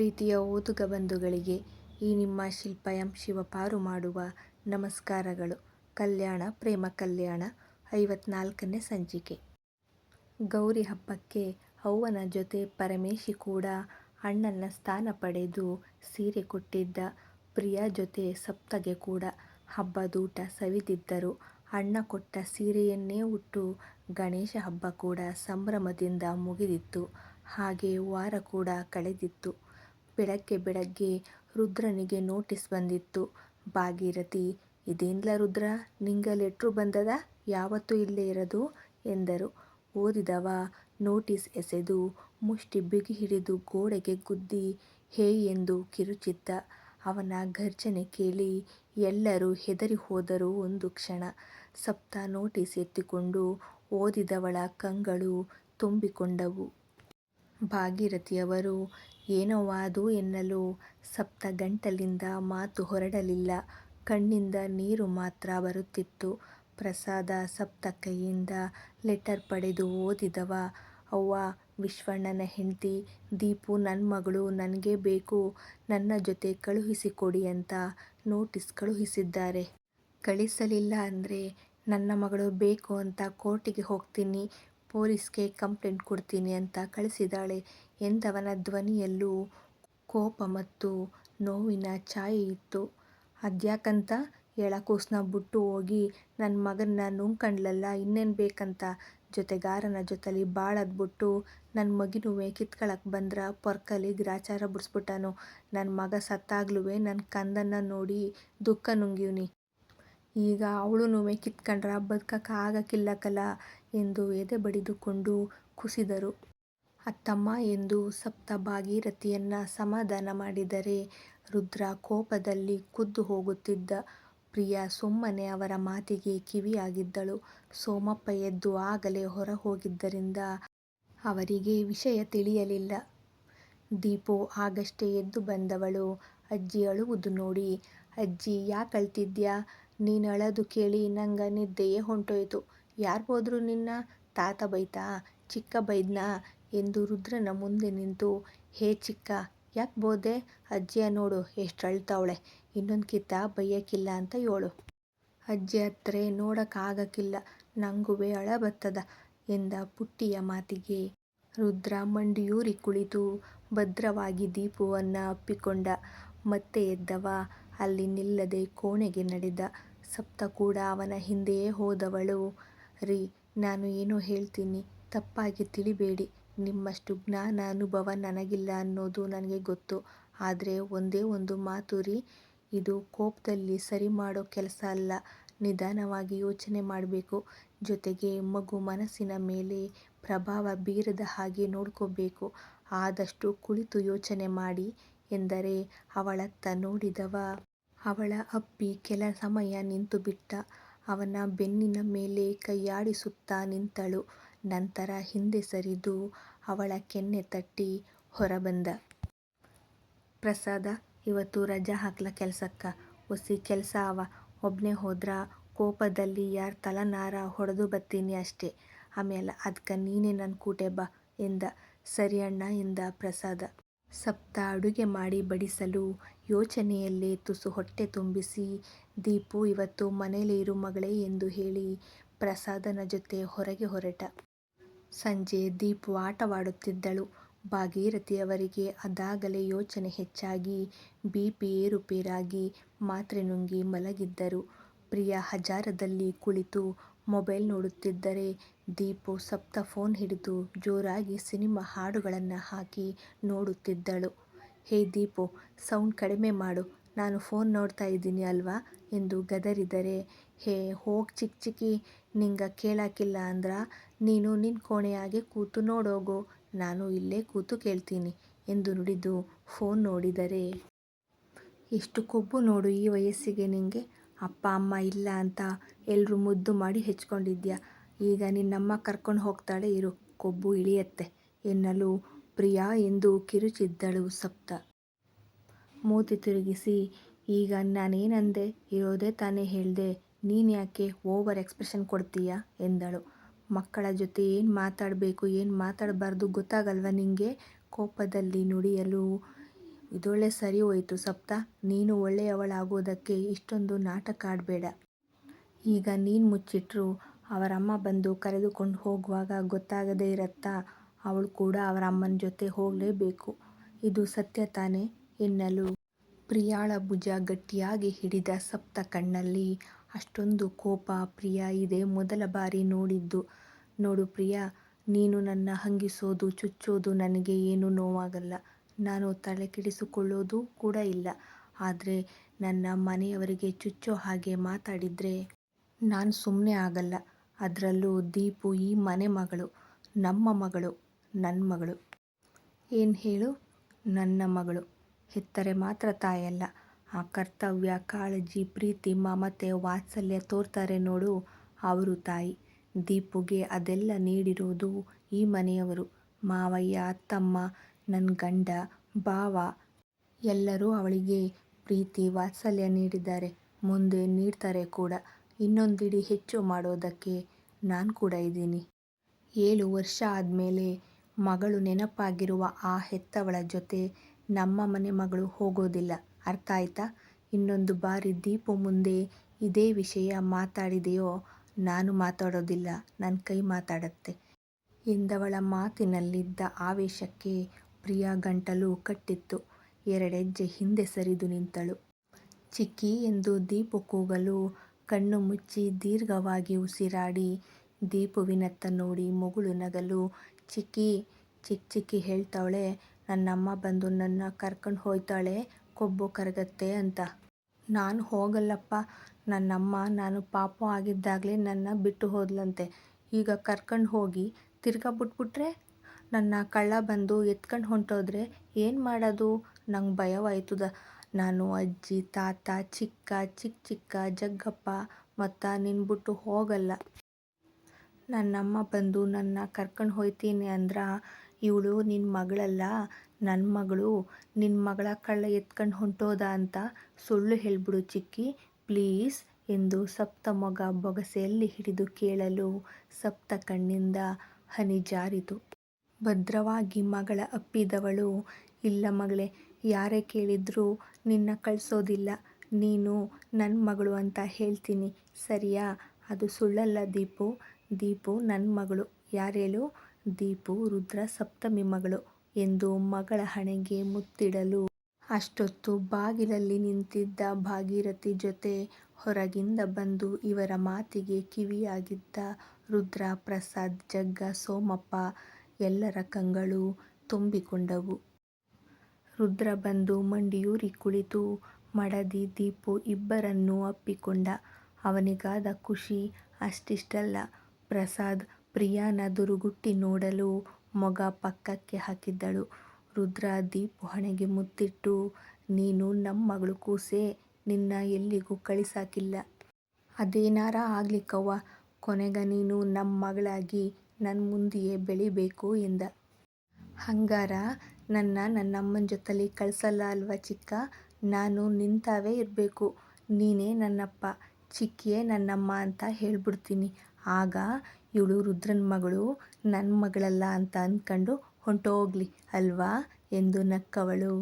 ಪ್ರೀತಿಯ ಓದುಗ ಬಂಧುಗಳಿಗೆ ಈ ನಿಮ್ಮ ಶಿಲ್ಪ ಎಂ ಶಿವಪಾರು ಮಾಡುವ ನಮಸ್ಕಾರಗಳು. ಕಲ್ಯಾಣ, ಪ್ರೇಮ ಕಲ್ಯಾಣ, ಐವತ್ನಾಲ್ಕನೇ ಸಂಚಿಕೆ. ಗೌರಿ ಹಬ್ಬಕ್ಕೆ ಅವ್ವನ ಜೊತೆ ಪರಮೇಶಿ ಕೂಡ ಅಣ್ಣನ ಸ್ಥಾನ ಪಡೆದು ಸೀರೆ ಕೊಟ್ಟಿದ್ದ. ಪ್ರಿಯಾ ಜೊತೆ ಸಪ್ತಗೆ ಕೂಡ ಹಬ್ಬದೂಟ ಸವಿದಿದ್ದರು. ಅಣ್ಣ ಕೊಟ್ಟ ಸೀರೆಯನ್ನೇ ಉಟ್ಟು ಗಣೇಶ ಹಬ್ಬ ಕೂಡ ಸಂಭ್ರಮದಿಂದ ಮುಗಿದಿತ್ತು. ಹಾಗೆ ವಾರ ಕೂಡ ಕಳೆದಿತ್ತು. ಬೆಳಗ್ಗೆ ಬೆಳಗ್ಗೆ ರುದ್ರನಿಗೆ ನೋಟಿಸ್ ಬಂದಿತ್ತು. ಭಾಗೀರಥಿ, ಇದೇನ್ಲ ರುದ್ರ ನಿಂಗ ಲೆಟ್ರು ಬಂದದ ಯಾವತ್ತು ಇಲ್ಲೇ ಇರದು ಎಂದರು. ಓದಿದವ, ನೋಟಿಸ್ ಎಸೆದು ಮುಷ್ಟಿ ಬಿಗಿ ಹಿಡಿದು ಗೋಡೆಗೆ ಗುದ್ದಿ, ಹೇ ಎಂದು ಕಿರುಚಿದ್ದ. ಅವನ ಘರ್ಜನೆ ಕೇಳಿ ಎಲ್ಲರೂ ಹೆದರಿ ಹೋದರು ಒಂದು ಕ್ಷಣ. ಸಪ್ತ ನೋಟಿಸ್ ಎತ್ತಿಕೊಂಡು ಓದಿದವಳ ಕಂಗಳು ತುಂಬಿಕೊಂಡವು. ಭಾಗೀರಥಿಯವರು ಏನವ್ವಾ ಅದು ಎನ್ನಲು ಸಪ್ತ ಗಂಟಲಿಂದ ಮಾತು ಹೊರಡಲಿಲ್ಲ. ಕಣ್ಣಿಂದ ನೀರು ಮಾತ್ರ ಬರುತ್ತಿತ್ತು. ಪ್ರಸಾದ ಸಪ್ತ ಕೈಯಿಂದ ಲೆಟರ್ ಪಡೆದು ಓದಿದವ ಅವ್ವ, ವಿಶ್ವಣ್ಣನ ಹೆಂಡತಿ, ದೀಪು ನನ್ನ ಮಗಳು, ನನಗೆ ಬೇಕು ನನ್ನ ಜೊತೆ ಕಳುಹಿಸಿಕೊಡಿ ಅಂತ ನೋಟಿಸ್ ಕಳುಹಿಸಿದ್ದಾರೆ. ಕಳಿಸಲಿಲ್ಲ ಅಂದ್ರೆ ನನ್ನ ಮಗಳು ಬೇಕು ಅಂತ ಕೋರ್ಟಿಗೆ ಹೋಗ್ತೀನಿ ಪೊಲೀಸ್ಗೆ ಕಂಪ್ಲೇಂಟ್ ಕೊಡ್ತೀನಿ ಅಂತ ಕಳಿಸಿದ್ದಾಳೆ ಎಂದವನ ಧ್ವನಿಯಲ್ಲೂ ಕೋಪ ಮತ್ತು ನೋವಿನ ಛಾಯೆ ಇತ್ತು. ಅದ್ಯಾಕಂತ? ಎಳಕೂಸ್ನ ಬಿಟ್ಟು ಹೋಗಿ. ನನ್ನ ಮಗನ್ನ ನುಂಕಂಡ್ಲಲ್ಲ ಇನ್ನೇನ್ ಬೇಕಂತ? ಜೊತೆಗಾರನ ಜೊತಲಿ ಬಾಳದ್ ಬಿಟ್ಟು ನನ್ ಮಗಿನುವೆ ಕಿತ್ಕೊಳಕ್ಕೆ ಬಂದ್ರ ಪೊರ್ಕಲಿ ಗ್ರಾಚಾರ ಬಿಡಿಸ್ಬಿಟ್ಟನು. ನನ್ನ ಮಗ ಸತ್ತಾಗ್ಲೂ ನನ್ನ ಕಂದನ್ನ ನೋಡಿ ದುಃಖ ನುಂಗ್ಯುನಿ. ಈಗ ಅವಳು ಕಿತ್ಕಂಡ್ರ ಬದ್ಕಕ ಆಗಕ್ಕಿಲ್ಲಕಲ ಎಂದು ಎದೆ ಬಡಿದುಕೊಂಡು ಕುಸಿದರು. ಅತ್ತಮ್ಮ ಎಂದು ಸಪ್ತ ಭಾಗೀರಥಿಯನ್ನ ಸಮಾಧಾನ ಮಾಡಿದರೆ ರುದ್ರ ಕೋಪದಲ್ಲಿ ಕುದ್ದು ಹೋಗುತ್ತಿದ್ದ. ಪ್ರಿಯಾ ಸುಮ್ಮನೆ ಅವರ ಮಾತಿಗೆ ಕಿವಿಯಾಗಿದ್ದಳು. ಸೋಮಪ್ಪ ಎದ್ದು ಆಗಲೇ ಹೊರಹೋಗಿದ್ದರಿಂದ ಅವರಿಗೆ ವಿಷಯ ತಿಳಿಯಲಿಲ್ಲ. ದೀಪು ಆಗಷ್ಟೇ ಎದ್ದು ಬಂದವಳು ಅಜ್ಜಿ ಅಳುವುದು ನೋಡಿ, ಅಜ್ಜಿ ಯಾಕಳ್ತಿದ್ಯಾ ನೀನ್ ಅಳದು ಕೇಳಿ ನಂಗೆ ನಿದ್ದೆಯೇ ಹೊಂಟೋಯ್ತು. ಯಾರು ಬೋದ್ರು ನಿನ್ನ ತಾತ ಬೈತಾ, ಚಿಕ್ಕ ಬೈದ್ನಾ ಎಂದು ರುದ್ರನ ಮುಂದೆ ನಿಂತು, ಹೇ ಚಿಕ್ಕ, ಯಾಕೆ ಬೋದೆ ಅಜ್ಜಿಯ ನೋಡು, ಎಷ್ಟು ಅಳ್ತಾವಳೆ ಇನ್ನೊಂದು ಇನ್ನೊಂದ್ಕಿತ ಬೈಯಕ್ಕಿಲ್ಲ ಅಂತ ಹೇಳು ಅಜ್ಜಿ ಹತ್ರೆ ನೋಡೋಕ್ಕಾಗಕ್ಕಿಲ್ಲ, ನಂಗುವೆ ಅಳ ಬತ್ತದ ಎಂದ ಪುಟ್ಟಿಯ ಮಾತಿಗೆ ರುದ್ರ ಮಂಡಿಯೂರಿ ಕುಳಿತು ಭದ್ರವಾಗಿ ದೀಪವನ್ನು ಅಪ್ಪಿಕೊಂಡ. ಮತ್ತೆ ಎದ್ದವ, ಅಲ್ಲಿ ನಿಲ್ಲದೆ ಕೋಣೆಗೆ ನಡೆದ. ಸಪ್ತ ಕೂಡ ಅವನ ಹಿಂದೆಯೇ ಹೋದವಳು. ರೀ, ನಾನು ಏನೋ ಹೇಳ್ತೀನಿ. ತಪ್ಪಾಗಿ ತಿಳಿಬೇಡಿ. ನಿಮ್ಮಷ್ಟು ಜ್ಞಾನ, ಅನುಭವ ನನಗಿಲ್ಲ ಅನ್ನೋದು ನನಗೆ ಗೊತ್ತು. ಆದ್ರೆ ಒಂದೇ ಒಂದು ಮಾತು ರೀ, ಇದು ಸರಿ ಮಾಡೋ ಕೆಲಸ ಅಲ್ಲ. ನಿಧಾನವಾಗಿ ಯೋಚನೆ ಮಾಡಬೇಕು. ಜೊತೆಗೆ ಮಗು ಮನಸ್ಸಿನ ಮೇಲೆ ಪ್ರಭಾವ ಬೀರದ ಹಾಗೆ ನೋಡ್ಕೋಬೇಕು. ಆದಷ್ಟು ಕುಳಿತು ಯೋಚನೆ ಮಾಡಿ ಎಂದರೆ ಅವಳತ್ತ ನೋಡಿದವ ಅವಳ ಅಪ್ಪಿ ಕೆಲ ಸಮಯ ನಿಂತುಬಿಟ್ಟ. ಅವನ ಬೆನ್ನಿನ ಮೇಲೆ ಕೈಯಾಡಿಸುತ್ತಾ ನಿಂತಳು. ನಂತರ ಹಿಂದೆ ಸರಿದು ಅವಳ ಕೆನ್ನೆ ತಟ್ಟಿ ಹೊರಬಂದ. ಪ್ರಸಾದ, ಇವತ್ತು ರಜಾ ಹಾಕ್ಲ ಕೆಲಸಕ್ಕ ಒಸಿ ಕೆಲಸ ಅವ ಒಬ್ನೇ ಹೋದ್ರ ಕೋಪದಲ್ಲಿ ಯಾರ್ ತಲನಾರ ಹೊಡೆದು ಬತ್ತೀನಿ ಅಷ್ಟೇ ಆಮೇಲೆ ಅದಕ್ಕೆ ನೀನೇ ನನ್ನ ಕೂಟೆ ಬಾ ಎಂದ. ಸರಿ ಅಣ್ಣ ಎಂದ ಪ್ರಸಾದ. ಸಪ್ತ ಅಡುಗೆ ಮಾಡಿ ಬಡಿಸಲು ಯೋಚನೆಯಲ್ಲೇ ತುಸು ಹೊಟ್ಟೆ ತುಂಬಿಸಿ, ದೀಪು ಇವತ್ತು ಮನೇಲೇ ಇರು ಮಗಳೇ ಎಂದು ಹೇಳಿ ಪ್ರಸಾದನ ಜೊತೆ ಹೊರಗೆ ಹೊರಟ. ಸಂಜೆ ದೀಪು ಆಟವಾಡುತ್ತಿದ್ದಳು. ಭಾಗೀರಥಿಯವರಿಗೆ ಅದಾಗಲೇ ಯೋಚನೆ ಹೆಚ್ಚಾಗಿ, ಬಿಪಿ ಏರುಪೇರಾಗಿ ಮಾತ್ರೆ ನುಂಗಿ ಮಲಗಿದ್ದರು. ಪ್ರಿಯಾ ಹಜಾರದಲ್ಲಿ ಕುಳಿತು ಮೊಬೈಲ್ ನೋಡುತ್ತಿದ್ದರೆ ದೀಪು ಸಪ್ತ ಫೋನ್ ಹಿಡಿದು ಜೋರಾಗಿ ಸಿನಿಮಾ ಹಾಡುಗಳನ್ನು ಹಾಕಿ ನೋಡುತ್ತಿದ್ದಳು. ಹೇ ದೀಪು, ಸೌಂಡ್ ಕಡಿಮೆ ಮಾಡು ನಾನು ಫೋನ್ ನೋಡ್ತಾ ಇದ್ದೀನಿ ಅಲ್ವಾ ಎಂದು ಗದರಿದರೆ, ಹೇ, ಹೋಗಿ ಚಿಕ್ಕ ಚಿಕ್ಕಿ ನಿಂಗೆ ಕೇಳಾಕಿಲ್ಲ ಅಂದ್ರ ನೀನು ನಿನ್ನ ಕೋಣೆಯಾಗೆ ಕೂತು ನೋಡೋಗು ನಾನು ಇಲ್ಲೇ ಕೂತು ಕೇಳ್ತೀನಿ ಎಂದು ನುಡಿದು ಫೋನ್ ನೋಡಿದರೆ. ಎಷ್ಟು ಕೊಬ್ಬು ನೋಡು ಈ ವಯಸ್ಸಿಗೆ ನಿಂಗೆ ಅಪ್ಪ, ಅಮ್ಮ ಇಲ್ಲ ಅಂತ ಎಲ್ಲರೂ ಮುದ್ದು ಮಾಡಿ ಹೆಚ್ಕೊಂಡಿದ್ಯಾ ಈಗ ನಿನ್ನಮ್ಮ ಕರ್ಕೊಂಡು ಹೋಗ್ತಾಳೆ, ಇರು, ಕೊಬ್ಬು ಇಳಿಯತ್ತೆ, ಎನ್ನಲು ಪ್ರಿಯಾ ಎಂದು ಕಿರುಚಿದ್ದಳು ಸಪ್ತ. ಮೂತಿ ತಿರುಗಿಸಿ, ಈಗ ನಾನೇನಂದೆ ಇರೋದೇ ತಾನೇ ಹೇಳಿದೆ ನೀನ್ಯಾಕೆ ಓವರ್ ಎಕ್ಸ್ಪ್ರೆಷನ್ ಕೊಡ್ತೀಯಾ ಎಂದಳು. ಮಕ್ಕಳ ಜೊತೆ ಏನು ಮಾತಾಡಬೇಕು, ಏನು ಮಾತಾಡಬಾರ್ದು ಗೊತ್ತಾಗಲ್ವ ನಿಂಗೆ ಕೋಪದಲ್ಲಿ ನುಡಿಯಲು ಇದೊಳ್ಳೆ ಸರಿ ಹೋಯಿತು ಸಪ್ತ. ನೀನು ಒಳ್ಳೆಯವಳಾಗೋದಕ್ಕೆ ಇಷ್ಟೊಂದು ನಾಟಕ ಆಡಬೇಡ. ಈಗ ನೀನು ಮುಚ್ಚಿಟ್ರು, ಅವರಮ್ಮ ಬಂದು ಕರೆದುಕೊಂಡು ಹೋಗುವಾಗ ಗೊತ್ತಾಗದೇ ಇರತ್ತಾ, ಅವಳು ಕೂಡ ಅವರ ಅಮ್ಮನ ಜೊತೆ ಹೋಗಲೇಬೇಕು. ಇದು ಸತ್ಯ ತಾನೇ ಎನ್ನಲು. ಪ್ರಿಯಾಳ ಭುಜ ಗಟ್ಟಿಯಾಗಿ ಹಿಡಿದ ಸಪ್ತ ಕಣ್ಣಲ್ಲಿ ಅಷ್ಟೊಂದು ಕೋಪ, ಪ್ರಿಯಾ ಇದೇ ಮೊದಲ ಬಾರಿ ನೋಡಿದ್ದು. ನೋಡು ಪ್ರಿಯಾ, ನೀನು ನನ್ನ ಹಂಗಿಸೋದು, ಚುಚ್ಚೋದು ನನಗೆ ಏನೂ ನೋವಾಗಲ್ಲ. ನಾನು ತಲೆ ಕೆಡಿಸಿಕೊಳ್ಳೋದು ಕೂಡ ಇಲ್ಲ. ಆದರೆ ನನ್ನ ಮನೆಯವರಿಗೆ ಚುಚ್ಚೋ ಹಾಗೆ ಮಾತಾಡಿದರೆ ನಾನು ಸುಮ್ಮನೆ ಆಗಲ್ಲ. ಅದರಲ್ಲೂ ದೀಪು ಈ ಮನೆ ಮಗಳು, ನಮ್ಮ ಮಗಳು ನನ್ನ ಮಗಳು. ಏನು ಹೇಳು? ನನ್ನ ಮಗಳು. ಹೆತ್ತರೆ ಮಾತ್ರ ತಾಯಲ್ಲ. ಆ ಕರ್ತವ್ಯ, ಕಾಳಜಿ, ಪ್ರೀತಿ, ಮಮತೆ, ವಾತ್ಸಲ್ಯ ತೋರ್ತಾರೆ ನೋಡು ಅವರು ತಾಯಿ. ದೀಪುಗೆ ಅದೆಲ್ಲ ನೀಡಿರೋದು ಈ ಮನೆಯವರು. ಮಾವಯ್ಯ, ಅತ್ತಮ್ಮ ನನ್ನ ಗಂಡ, ಭಾವ ಎಲ್ಲರೂ ಅವಳಿಗೆ ಪ್ರೀತಿ, ವಾತ್ಸಲ್ಯ ನೀಡಿದ್ದಾರೆ. ಮುಂದೆ ನೀಡ್ತಾರೆ ಕೂಡ. ಇನ್ನೊಂದಿಡಿ ಹೆಚ್ಚು ಮಾಡೋದಕ್ಕೆ ನಾನು ಕೂಡ ಇದ್ದೀನಿ. ಏಳು ವರ್ಷ ಆದಮೇಲೆ ಮಗಳು ನೆನಪಾಗಿರುವ ಆ ಹೆತ್ತವಳ ಜೊತೆ ನಮ್ಮ ಮನೆ ಮಗಳು ಹೋಗೋದಿಲ್ಲ. ಅರ್ಥ ಆಯ್ತಾ? ಇನ್ನೊಂದು ಬಾರಿ ದೀಪು ಮುಂದೆ ಇದೇ ವಿಷಯ ಮಾತಾಡಿದೆಯೋ ನಾನು ಮಾತಾಡೋದಿಲ್ಲ. ನನ್ನ ಕೈ ಮಾತಾಡತ್ತೆ. ಎಂದವಳ ಮಾತಿನಲ್ಲಿದ್ದ ಆವೇಶಕ್ಕೆ ಪ್ರಿಯಾ ಗಂಟಲು ಕಟ್ಟಿತ್ತು. ಎರಡೆಜ್ಜೆ ಹಿಂದೆ ಸರಿದು ನಿಂತಳು. ಚಿಕ್ಕಿ ಎಂದು ದೀಪು ಕೂಗಲು ಕಣ್ಣು ಮುಚ್ಚಿ ದೀರ್ಘವಾಗಿ ಉಸಿರಾಡಿ ದೀಪುವಿನತ್ತ ನೋಡಿ ಮಗಳು ನಗಲು, ಚಿಕ್ಕಿ ಚಿಕ್ಕ ಚಿಕ್ಕಿ ಹೇಳ್ತಾಳೆ ನನ್ನಮ್ಮ ಬಂದು ನನ್ನ ಕರ್ಕೊಂಡು ಹೋಯ್ತಾಳೆ, ಕೊಬ್ಬು ಕರಗತ್ತೆ ಅಂತ. ನಾನು ಹೋಗಲ್ಲಪ್ಪ, ನನ್ನಮ್ಮ, ನಾನು ಪಾಪ ಆಗಿದ್ದಾಗಲೇ ನನ್ನ ಬಿಟ್ಟು ಹೋದ್ಲಂತೆ. ಈಗ ಕರ್ಕೊಂಡು ಹೋಗಿ ತಿರ್ಗಾ ಬಿಟ್ಬಿಟ್ರೆ ನನ್ನ ಕಳ್ಳ ಬಂದು ಎತ್ಕೊಂಡು ಹೊಂಟೋದ್ರೆ ಏನು ಮಾಡೋದು? ನಂಗೆ ಭಯವಾಯ್ತದ. ನಾನು ಅಜ್ಜಿ, ತಾತ, ಚಿಕ್ಕ ಚಿಕ್ಕ ಚಿಕ್ಕ, ಜಗ್ಗಪ್ಪ ಮತ್ತು ನಿನ್ನ ಬಿಟ್ಟು ಹೋಗಲ್ಲ. ನನ್ನಮ್ಮ ಬಂದು ನನ್ನ ಕರ್ಕೊಂಡು ಹೋಯ್ತೀನಿ ಅಂದ್ರೆ ಇವಳು ನಿನ್ನ ಮಗಳಲ್ಲ. ನನ್ನ ಮಗಳು ನಿನ್ನ ಮಗಳ ಕಳ್ಳ ಎತ್ಕೊಂಡು ಹೊಂಟೋದ ಅಂತ ಸುಳ್ಳು ಹೇಳ್ಬಿಡು ಚಿಕ್ಕಿ. ಪ್ಲೀಸ್ ಎಂದು ಸಪ್ತ ಮೊಗ ಬೊಗಸೆಯಲ್ಲಿ ಹಿಡಿದು ಕೇಳಲು ಸಪ್ತ ಕಣ್ಣಿಂದ ಹನಿ ಜಾರಿತು. ಭದ್ರವಾಗಿ ಮಗಳ ಅಪ್ಪಿದವಳು. ಇಲ್ಲ ಮಗಳೇ, ಯಾರೇ ಕೇಳಿದ್ರೂ ನಿನ್ನ ಕಳಿಸೋದಿಲ್ಲ. ನೀನು ನನ್ನ ಮಗಳು ಅಂತ ಹೇಳ್ತೀನಿ. ಸರಿಯಾ? ಅದು ಸುಳ್ಳಲ್ಲ ದೀಪು. ದೀಪು ನನ್ನ ಮಗಳು. ಯಾರೇಳು? ದೀಪು ರುದ್ರ ಸಪ್ತಮಿ ಮಗಳು ಎಂದು ಮಗಳ ಹಣೆಗೆ ಮುತ್ತಿಡಲು. ಅಷ್ಟೊತ್ತು ಬಾಗಿಲಲ್ಲಿ ನಿಂತಿದ್ದ ಭಾಗೀರಥಿ ಜೊತೆ ಹೊರಗಿಂದ ಬಂದು ಇವರ ಮಾತಿಗೆ ಕಿವಿಯಾಗಿದ್ದ ರುದ್ರ ಪ್ರಸಾದ್ ಜಗ್ಗ ಸೋಮಪ್ಪ ಎಲ್ಲರ ಕಂಗಳು ತುಂಬಿಕೊಂಡವು. ರುದ್ರ ಬಂದು ಮಂಡಿಯೂರಿ ಕುಳಿತು ಮಡದಿ ದೀಪು ಇಬ್ಬರನ್ನೂ ಅಪ್ಪಿಕೊಂಡ. ಅವನಿಗಾದ ಖುಷಿ ಅಷ್ಟಿಷ್ಟಲ್ಲ. ಪ್ರಸಾದ್ ಪ್ರಿಯಾನ ದುರುಗುಟ್ಟಿ ನೋಡಲು ಮೊಗ ಪಕ್ಕಕ್ಕೆ ಹಾಕಿದ್ದಳು. ರುದ್ರ ದೀಪು ಹಣೆಗೆ ಮುತ್ತಿಟ್ಟು ನೀನು ನಮ್ಮ ಮಗಳು ಕೂಸೆ, ನಿನ್ನ ಎಲ್ಲಿಗೂ ಕಳಿಸಾಕಿಲ್ಲ. ಅದೇನಾರ ಆಗ್ಲಿಕ್ಕವ್ವ ಕೊನೆಗ ನೀನು ನಮ್ಮ ನನ್ನ ಮುಂದೆಯೇ ಬೆಳಿಬೇಕು ಎಂದ. ಹಂಗಾರ ನನ್ನ ನನ್ನಮ್ಮನ ಜೊತೆಲಿ ಕಳ್ಸಲ್ಲ ಅಲ್ವಾ ಚಿಕ್ಕ? ನಾನು ನಿಂತಾವೇ ಇರಬೇಕು. ನೀನೇ ನನ್ನಪ್ಪ, ಚಿಕ್ಕಿಯೇ ನನ್ನಮ್ಮ ಅಂತ ಹೇಳ್ಬಿಡ್ತೀನಿ. ಆಗ ಇವಳು ರುದ್ರನ ಮಗಳು ನನ್ನ ಮಗಳಲ್ಲ ಅಂತ ಅಂದ್ಕೊಂಡು ಹೊಂಟೋಗ್ಲಿ ಅಲ್ವಾ? ಎಂದು ನಕ್ಕವಳು.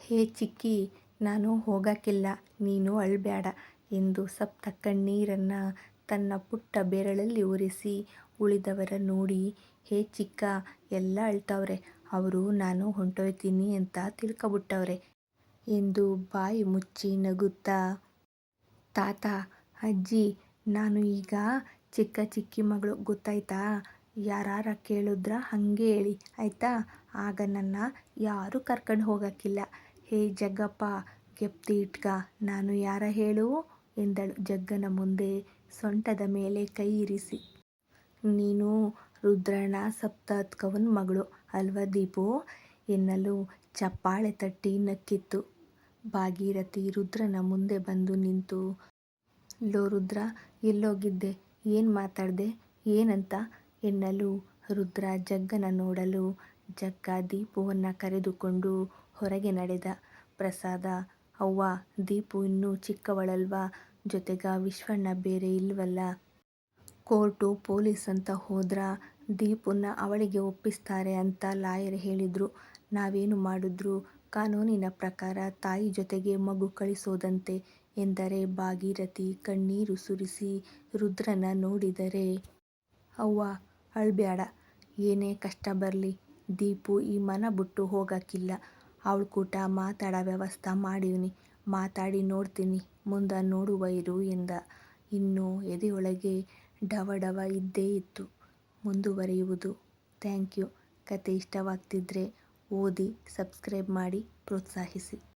ಹೇ ಚಿಕ್ಕಿ, ನಾನು ಹೋಗಕ್ಕಿಲ್ಲ ನೀನು ಅಳ್ಬೇಡ ಎಂದು ಸಪ್ತ ಕಣ್ಣೀರನ್ನು ತನ್ನ ಪುಟ್ಟ ಬೆರಳಲ್ಲಿ ಒರೆಸಿ ಉಳಿದವರ ನೋಡಿ, ಹೇ ಚಿಕ್ಕ, ಎಲ್ಲ ಅಳ್ತವ್ರೆ, ಅವರು ನಾನು ಹೊಂಟೋಯ್ತೀನಿ ಅಂತ ತಿಳ್ಕೊಬಿಟ್ಟವ್ರೆ ಎಂದು ಬಾಯಿ ಮುಚ್ಚಿ ನಗುತ್ತಾ, ತಾತ, ಅಜ್ಜಿ, ನಾನು ಈಗ ಚಿಕ್ಕ ಚಿಕ್ಕಿ ಮಗಳು, ಗೊತ್ತಾಯ್ತಾ? ಯಾರಾರ ಕೇಳಿದ್ರ ಹಾಗೆ ಹೇಳಿ, ಆಯ್ತಾ? ಆಗ ನನ್ನ ಯಾರೂ ಕರ್ಕೊಂಡು ಹೋಗಕ್ಕಿಲ್ಲ. ಹೇ ಜಗ್ಗಪ್ಪ, ಗೆಪ್ತಿ ಇಟ್ಕ, ನಾನು ಯಾರ ಹೇಳು? ಎಂದಳು ಜಗ್ಗನ ಮುಂದೆ ಸೊಂಟದ ಮೇಲೆ ಕೈ ಇರಿಸಿ. ನೀನು ರುದ್ರನ ಸಪ್ತತ್ಕವನ ಮಗಳು ಅಲ್ವಾ ದೀಪು? ಎನ್ನಲು ಚಪ್ಪಾಳೆ ತಟ್ಟಿ ನಕ್ಕಿತ್ತು. ಭಾಗೀರಥಿ ರುದ್ರನ ಮುಂದೆ ಬಂದು ನಿಂತು, ಲೋ ರುದ್ರ, ಎಲ್ಲೋಗಿದ್ದೆ, ಏನು ಮಾತಾಡ್ದೆ, ಏನಂತ? ಎನ್ನಲು ರುದ್ರ ಜಗ್ಗನ ನೋಡಲು ಜಗ್ಗ ದೀಪುವನ್ನು ಕರೆದುಕೊಂಡು ಹೊರಗೆ ನಡೆದ. ಪ್ರಸಾದ, ಅವ್ವ, ದೀಪು ಇನ್ನೂ ಚಿಕ್ಕವಳಲ್ವಾ? ಜೊತೆಗ ವಿಶ್ವಣ್ಣ ಬೇರೆ ಇಲ್ವಲ್ಲ? ಕೋರ್ಟು ಪೊಲೀಸ್ ಅಂತ ಹೋದ್ರ ದೀಪುನ ಅವಳಿಗೆ ಒಪ್ಪಿಸ್ತಾರೆ ಅಂತ ಲಾಯರ್ ಹೇಳಿದ್ರು. ನಾವೇನು ಮಾಡಿದ್ರು? ಕಾನೂನಿನ ಪ್ರಕಾರ ತಾಯಿ ಜೊತೆಗೆ ಮಗು ಕಳಿಸೋದಂತೆ ಎಂದರೆ ಭಾಗೀರಥಿ ಕಣ್ಣೀರು ಸುರಿಸಿ ರುದ್ರನ ನೋಡಿದರೆ, ಅವ್ವ ಅಳ್ಬ್ಯಾಡ ಏನೇ ಕಷ್ಟ ಬರಲಿ ದೀಪು ಈ ಮನ ಬುಟ್ಟು ಹೋಗಾಕಿಲ್ಲ. ಅವ್ಳಕೂಟ ಮಾತಾಡ ವ್ಯವಸ್ಥಾ ಮಾಡೀವ್ನಿ ಮಾತಾಡಿ ನೋಡ್ತೀನಿ ಮುಂದೆ ನೋಡುವ ಇರು ಎಂದ. ಇನ್ನು ಎದೆಯೊಳಗೆ ಡವಡವ ಇದ್ದೇ ಇತ್ತು. ಮುಂದುವರಿಯುವುದು ಥ್ಯಾಂಕ್ಯೂ ಕತೆ ಇಷ್ಟವಾಗ್ತಿದ್ರೆ ಓದಿ ಸಬ್ಸ್ಕ್ರೈಬ್ ಮಾಡಿ ಪ್ರೋತ್ಸಾಹಿಸಿ.